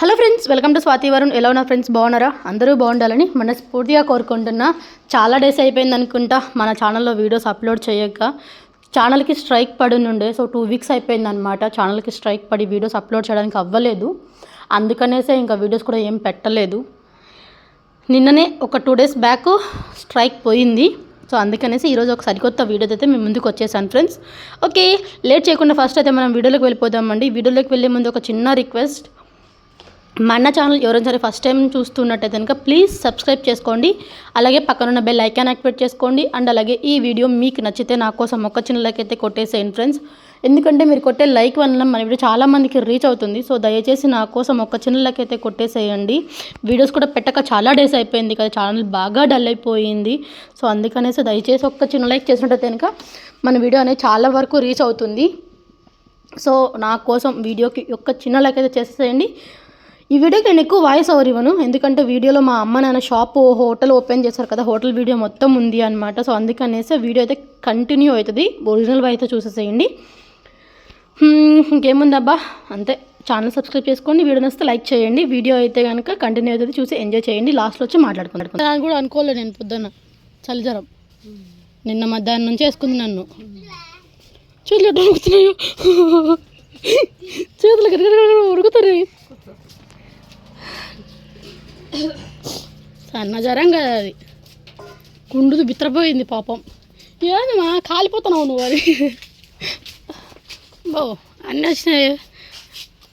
Hello friends welcome to Swathi Varun. ఎలా ఉన్నా friends? బాగున్నారా? అందరూ బాగుండాలని మనస్ఫూర్తిగా కోరుకుంటున్నా. చాలా డేస్ అయిపోయింది అనుకుంటా మన ఛానల్లో వీడియోస్ అప్లోడ్ చేయక. ఛానల్కి స్ట్రైక్ పడి ఉండే సో టూ వీక్స్ అయిపోయిందనమాట. ఛానల్కి స్ట్రైక్ పడి వీడియోస్ అప్లోడ్ చేయడానికి అవ్వలేదు. అందుకనేసే ఇంకా వీడియోస్ కూడా ఏం పెట్టలేదు. నిన్ననే ఒక టూ డేస్ బ్యాక్ స్ట్రైక్ పోయింది. సో అందుకనేసి ఈరోజు ఒక సరికొత్త వీడియో అయితే మేము ముందుకు వచ్చేసాను ఫ్రెండ్స్. ఓకే లేట్ చేయకుండా ఫస్ట్ అయితే మనం వీడియోలోకి వెళ్ళిపోదామండి. వీడియోలోకి వెళ్ళే ముందు ఒక చిన్న రిక్వెస్ట్. మన ఛానల్ ఎవరైనా సరే ఫస్ట్ టైం చూస్తున్నట్టయితే కనుక ప్లీజ్ సబ్స్క్రైబ్ చేసుకోండి. అలాగే పక్కనున్న బెల్ ఐకాన్ యాక్టివేట్ చేసుకోండి. అండ్ అలాగే ఈ వీడియో మీకు నచ్చితే నా కోసం ఒక చిన్న లైక్ అయితే కొట్టేసేయండి ఫ్రెండ్స్ ఎందుకంటే మీరు కొట్టే లైక్ వల్ల మన వీడియో చాలా మందికి రీచ్ అవుతుంది. సో దయచేసి నా కోసం ఒక చిన్న లైక్ అయితే కొట్టేసేయండి. వీడియోస్ కూడా పెట్టక చాలా డేస్ అయిపోయింది కదా. ఛానల్ బాగా డల్ అయిపోయింది. సో అందుకనేసి దయచేసి ఒక్క చిన్న లైక్ చేసినట్టయితే కనుక మన వీడియో అనేది చాలా వరకు రీచ్ అవుతుంది. సో నా కోసం వీడియోకి ఒక్క చిన్న లైక్ అయితే చేసేసేయండి. ఈ వీడియోకి నేను ఎక్కువ వాయిస్ ఓవర్ ఇవ్వను. ఎందుకంటే వీడియోలో మా అమ్మ నాన్న షాప్ హోటల్ ఓపెన్ చేశారు కదా హోటల్ వీడియో మొత్తం ఉంది అనమాట సో అందుకనేసి వీడియో అయితే కంటిన్యూ అవుతుంది. ఒరిజినల్ అయితే చూసేసేయండి. ఇంకేముందబ్బా? అంతే. ఛానల్ సబ్స్క్రైబ్ చేసుకోండి. వీడియో నచ్చితే లైక్ చేయండి. వీడియో అయితే కనుక కంటిన్యూ అవుతుంది. చూసి ఎంజాయ్ చేయండి. లాస్ట్లో వచ్చి మాట్లాడుకుంటాను నేను కూడా అనుకోలేదు నేను పొద్దున్న. చలి జ్వరం. నిన్న మధ్యాహ్నం నుంచి వేసుకుంది నన్ను. చేతులు ఎట్లా చేతులు గడగడ సన్న జ్వరం కదా అది. గుండుది బిత్రపోయింది పాపం. ఏందమ్మా కాలిపోతున్నావు నువ్వు అది. బో అన్నీ వచ్చినాయి.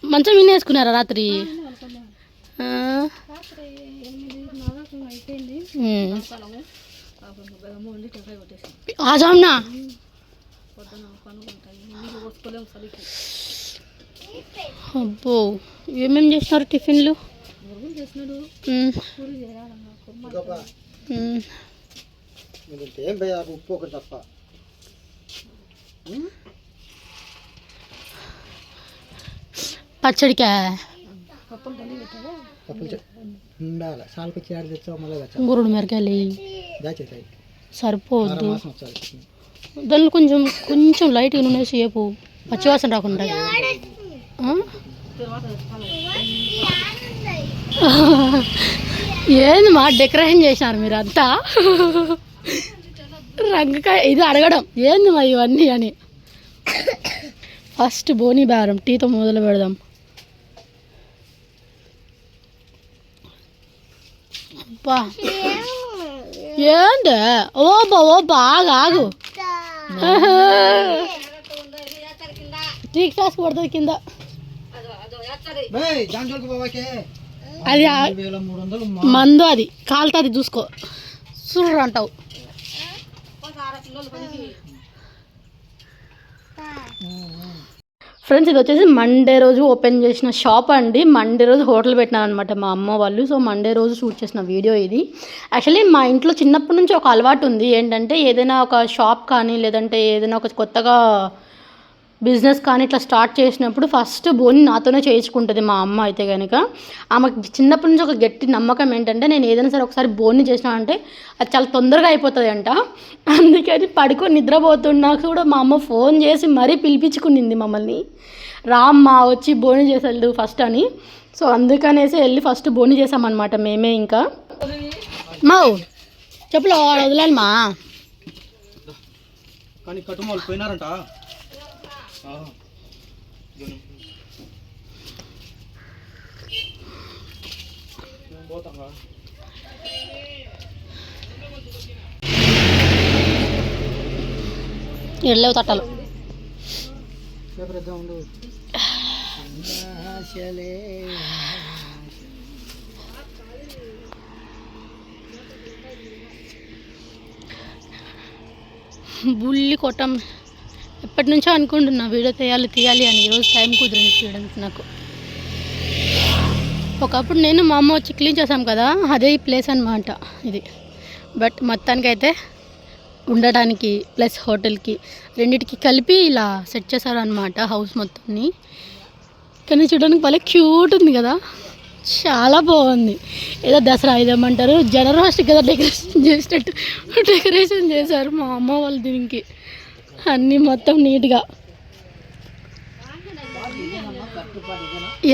మంచం విని వేసుకున్నారా రాత్రి. ఆజామ్నా? అబ్బో ఏమేమి చేసినారు టిఫిన్లు. ఏం భయ ఉప్పు ఒకటి తప్ప. పచ్చడికా? పప్పులు చె- ఉండాలి. సాల్కి వచ్చి ఆడ తెచ్చావు మళ్ళీ తెచ్చావు? గురుడు మిరకాయలు దాచేతాయి వచ్చాలి. దాన్ని కొంచెం కొంచెం లైట్గా నూనె వేసి వేపు. పచ్చివాసన రాకుండా? ఏంది మా డెకరేషన్ చేసినారు మీరు అంతా రంగకాయ ఇది అడగడం. ఏంది మా ఇవన్నీ అని. ఫస్ట్ బోని బేరం టీతో మొదలు పెడదాం. అబ్బా. ఏంది? ఓబా ఓబా ఆగు ఆగు. టీ క్లాస్ పడుతుంది కింద. అది మందు అది వేల మందు అది కాలుతుంది చూసుకో. చూడు అంటావు. ఫ్రెండ్స్ ఇది వచ్చేసి మండే రోజు ఓపెన్ చేసిన షాప్ అండి. మండే రోజు హోటల్ పెట్టినారనమాట మా అమ్మ వాళ్ళు. సో మండే రోజు షూట్ చేసిన వీడియో ఇది. యాక్చువల్లీ మా ఇంట్లో చిన్నప్పటి నుంచి ఒక అలవాటు ఉంది. ఏంటంటే ఏదైనా ఒక షాప్ కానీ లేదంటే ఏదైనా ఒక కొత్తగా బిజినెస్ కానీ ఇట్లా స్టార్ట్ చేసినప్పుడు ఫస్ట్ బోని నాతోనే చేయించుకుంటుంది మా అమ్మ అయితే కనుక ఆమెకి చిన్నప్పటి నుంచి ఒక గట్టి నమ్మకం ఏంటంటే నేను ఏదైనా సరే ఒకసారి బోని చేసినా అంటే అది చాలా తొందరగా అయిపోతుంది అంట అందుకని పడుకొని నిద్రపోతున్నా కూడా మా అమ్మ ఫోన్ చేసి మరీ పిలిపించుకునింది మమ్మల్ని. రామ్మా వచ్చి బోని చేసేళ్ళు ఫస్ట్ అని. సో అందుకనేసి వెళ్ళి ఫస్ట్ బోని చేసామన్నమాట మేమే ఇంకా. మా చెప్పులు వదలాలి మా. కానీ కట్టుమాలు పోయినారంట. ఎళ్ళలేవు తట్టలు. పేపర్ బుల్లి కొట్టం. ఎప్పటి నుంచో అనుకుంటున్నా వీడియో తీయాలి తీయాలి అని ఈరోజు టైం కుదిరింది తీయడానికి నాకు. ఒకప్పుడు నేను మా అమ్మ వచ్చి క్లీన్ చేసాం కదా అదే ఈ ప్లేస్ అనమాట ఇది. బట్ మొత్తానికైతే ఉండడానికి ప్లస్ హోటల్కి రెండిటికి కలిపి ఇలా సెట్ చేశారు అనమాట హౌస్ మొత్తాన్ని కానీ చూడడానికి భలే క్యూట్ ఉంది కదా. చాలా బాగుంది. ఏదో దసరా ఇదేమంటారు జనరోస్ట్ కదా డెకరేషన్ చేసినట్టు. డెకరేషన్ చేశారు మా అమ్మ వాళ్ళు దీనికి. అన్నీ మొత్తం నీట్గా.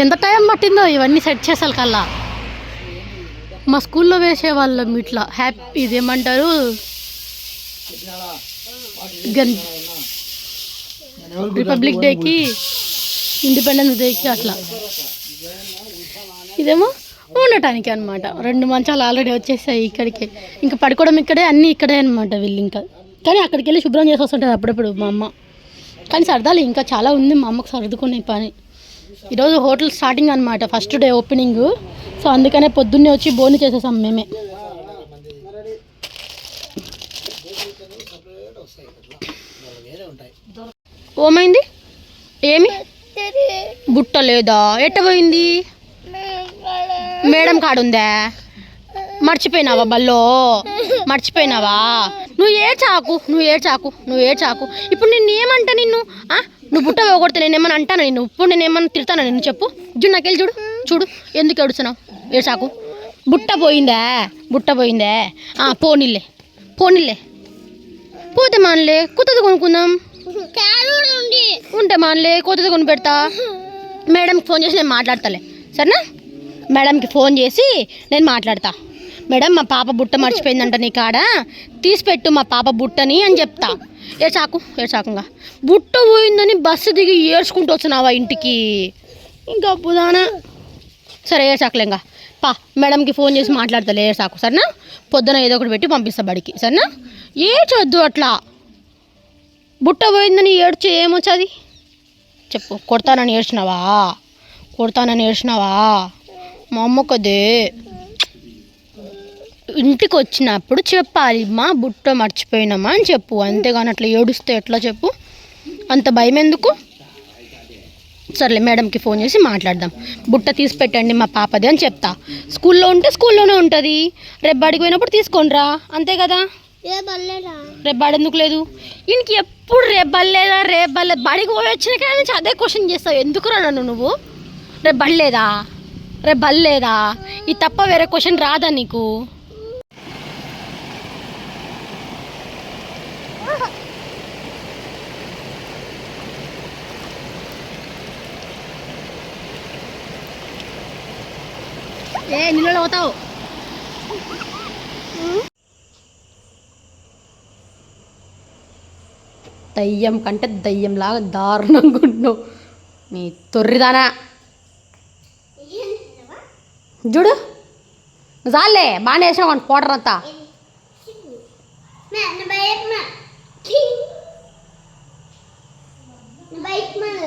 ఎంత టైం పట్టిందో ఇవన్నీ సెట్ చేసాలి కల్లా. మా స్కూల్లో వేసేవాళ్ళం ఇట్లా హ్యాపీ ఇదేమంటారు? గన్ రిపబ్లిక్ డేకి ఇండిపెండెన్స్ డేకి అట్లా. ఇదేమో ఉండటానికి అనమాట రెండు మంచాలు ఆల్రెడీ వచ్చేసాయి ఇక్కడికి. ఇంకా పడుకోవడం ఇక్కడే అన్నీ ఇక్కడే అనమాట వీళ్ళు ఇంకా. కానీ అక్కడికి వెళ్ళి శుభ్రం చేసి వస్తుంటుంది అప్పుడప్పుడు మా అమ్మ. కానీ సరదాలు ఇంకా చాలా ఉంది మా అమ్మకు సర్దుకునే పని. ఈరోజు హోటల్ స్టార్టింగ్ అనమాట ఫస్ట్ డే ఓపెనింగ్. సో అందుకనే పొద్దున్నే వచ్చి బోని చేసేసాం మేమే. ఓమైంది ఏమి? బుట్ట లేదా? ఎట్ట పోయింది? మేడం కాడుందా? మర్చిపోయినావా బల్లో? మర్చిపోయినావా? నువ్వు ఏ చాకు నువ్వు ఏ చాకు నువ్వు ఏ చాకు ఇప్పుడు నిన్ను ఏమంటా నిన్ను? ఆ? నువ్వు బుట్ట పోగొడితే నేను ఏమన్నా అంటాను నిన్ను? ఇప్పుడు నేను ఏమన్నా తిడతాను నిన్ను? చెప్పు. జుడు నాకెళ్ళి చూడు చూడు ఎందుకు ఏడుస్తున్నావు? ఏ చాకు బుట్ట పోయిందా? బుట్ట పోయిందే? ఆ, పోనీలే. పోనీలే. పోతే మానలే కొత్తది కొనుక్కుందాం. ఉంటే మానలే కొత్తది కొని పెడతా. మేడంకి ఫోన్ చేసి నేను మాట్లాడతాలే. సరేనా? మేడంకి ఫోన్ చేసి నేను మాట్లాడతా. మేడం మా పాప బుట్ట మర్చిపోయిందంట నీ కాడ. తీసిపెట్టు మా పాప బుట్టని అని చెప్తా. ఏ చాకు ఏ చాకుంగా. బుట్ట పోయిందని బస్సు దిగి ఏడ్చుకుంటూ వచ్చినావా ఇంటికి? ఇంకా పుదాన? సరే ఏ చాకులేంగా పా మేడంకి ఫోన్ చేసి మాట్లాడతలే ఏ చాకు సరేనా? పొద్దున ఏదో ఒకటి పెట్టి పంపిస్తా బడికి సరేనా? ఏ చొద్దు అట్లా? బుట్ట పోయిందని ఏడ్చి ఏమొచ్చది? చెప్పు కొడతానని ఏడ్చినావా? కొడతానని ఏడ్చినావా? మా అమ్మకదే ఇంటికి వచ్చినప్పుడు చెప్పాలి మా బుట్ట మర్చిపోయినామా? అని చెప్పు. అంతేగాని అట్లా ఏడుస్తే ఎట్లా చెప్పు? అంత భయం ఎందుకు సర్లే మేడంకి ఫోన్ చేసి మాట్లాడదాం. బుట్ట తీసి పెట్టండి మా పాపది అని చెప్తా. స్కూల్లో ఉంటే స్కూల్లోనే ఉంటుంది. రేపు బడికి పోయినప్పుడు తీసుకోండిరా. అంతే కదా? రేపు బడి ఎందుకు లేదు? ఈయనకి ఎప్పుడు రేపు బల్లేదా రేపు బల్లే? బడికి పోయి వచ్చిన కానీ అదే క్వశ్చన్ చేస్తావు. ఎందుకురా నన్ను నువ్వు? రేపు బల్లేదా రేపు బల్లేదా ఇది తప్ప వేరే క్వశ్చన్ రాదా నీకు? ఏ నీళ్ళు పోతావు. దయ్యం కంటే దయ్యంలాగా దారుణంగా ఉన్నావు నీ తొర్రిదానా. చూడు. చాలే బాగానే వేసావు పోటర్ అంతా. బైక్ మన